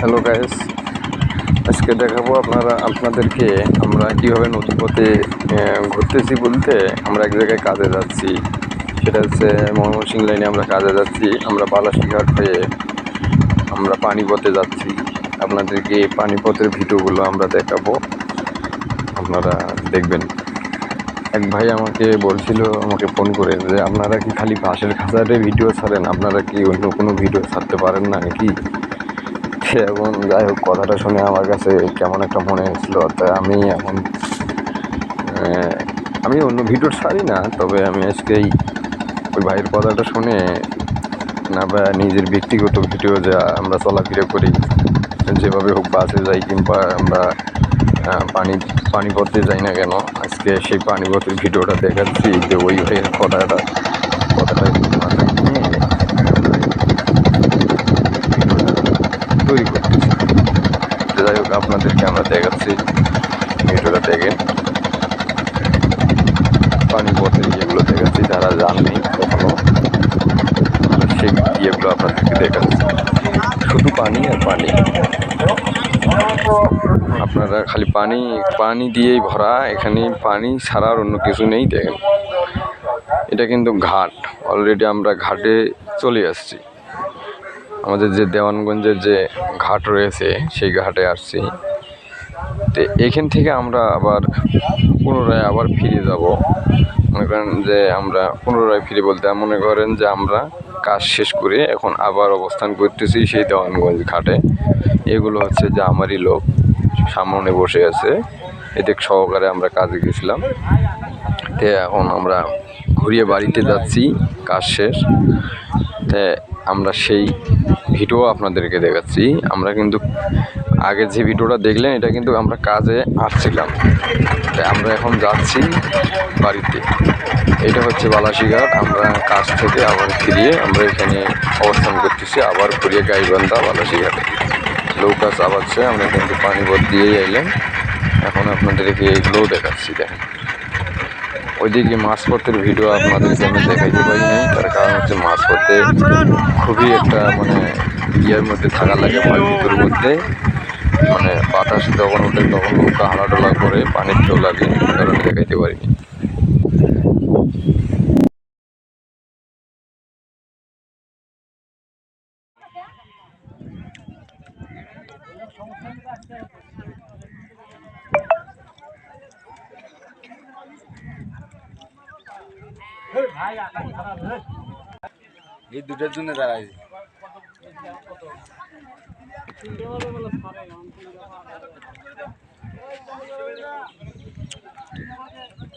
Hello guys আজকে দেখাবো আপনারা, আপনাদেরকে আমরা কীভাবে নতুন পথে ঘুরতেছি বলতে আমরা এক জায়গায় কাজে যাচ্ছি। সেটা হচ্ছে ময়মনসিং লাইনে আমরা কাজে যাচ্ছি। আমরা বালাসীঘাট হয়ে আমরা পানিপথে যাচ্ছি। আপনাদেরকে পানিপথের ভিডিওগুলো আমরা দেখাবো। আপনারা দেখবেন। এক ভাই আমাকে বলছিল আমাকে ফোন করে যে আপনারা কি খালি বাঁশের খাঁচারে ভিডিও ছাড়েন? আপনারা কি অন্য কোনো ভিডিও ছাড়তে পারেন না নাকি? সে এখন যাই হোক কথাটা শুনে আমার কাছে কেমন একটা মনে হচ্ছিল তাই আমি এখন আমি অন্য ভিডিও ছাড়ি না তবে আমি আজকেই ওই ভাইয়ের কথাটা শুনে না বা নিজের ব্যক্তিগত ভিডিও যা আমরা চলাফেরা করি যেভাবে হোক বাসে যাই কিংবা আমরা আহ, পানি পানিপথে যাই না কেন, আজকে সেই পানিপথের ভিডিওটা দেখাচ্ছি যে ওই ভাইয়ের কথাটা কথাটা মাথায় নিয়ে তৈরি করতেছি যাই হোক, আপনাদেরকে আমরা দেখাচ্ছি ভিডিওটা দেখেন পানি পথে ইয়েগুলো দেখাচ্ছি, যারা জাননি কখনো, সেই ইয়েগুলো আপনাদেরকে দেখাচ্ছি। শুধু পানি আর পানি। আপনারা খালি পানি পানি দিয়েই ভরা এখানে পানি ছাড়া অন্য কিছু নেই, দেখেন। এটা কিন্তু ঘাট অলরেডি আমরা ঘাটে চলে আসছি। আমাদের যে দেওয়ানগঞ্জের যে ঘাট রয়েছে, সেই ঘাটে আসছি। তো এখান থেকে আমরা আবার পুনরায় আবার ফিরে যাব। মনে করেন যে আমরা পুনরায় ফিরে বলতে, মনে করেন যে আমরা কাজ শেষ করে এখন আবার অবস্থান করতেছি সেই দেওয়ানগঞ্জ ঘাটে। এগুলো হচ্ছে যে আমারই লোক, সামনে বসে আছে। এদের সহকারে আমরা কাজে গেছিলাম। তে এখন আমরা ঘুরিয়ে বাড়িতে যাচ্ছি, কাজ শেষ। তে আমরা সেই ভিডিও আপনাদেরকে দেখাচ্ছি। আমরা কিন্তু আগে যে ভিডিওটা দেখলেন, এটা কিন্তু আমরা কাজে আসছিলাম। তাই আমরা এখন যাচ্ছি বাড়িতে। এটা হচ্ছে বালাসীঘাট। আমরা কাজ থেকে আবার ফিরিয়ে আমরা এখানে অবস্থান করতেছি। আবার ঘুরিয়ে গাইবান্ধা বালাসীঘাটে। নৌকা চাপাচ্ছে আমরা কিন্তু পানি ভর দিয়েই এলাম এখন আপনাদেরকে এগুলোও দেখাচ্ছি, দেখেন। ওইদিকে মাছ পথের ভিডিও আপনাদেরকে আমি দেখাইতে পারি নাই। তার কারণ হচ্ছে মাছ পথে খুবই একটা মানে ইয়ের মধ্যে থাকা লাগে ভিতরের মধ্যে। মানে বাতাস যখন ওঠে তখন নৌকা হালাডোলা করে পানির তো লাগে কারণে দেখাইতে পারিনি এই দুটার জন্য দাঁড়াই Thank you.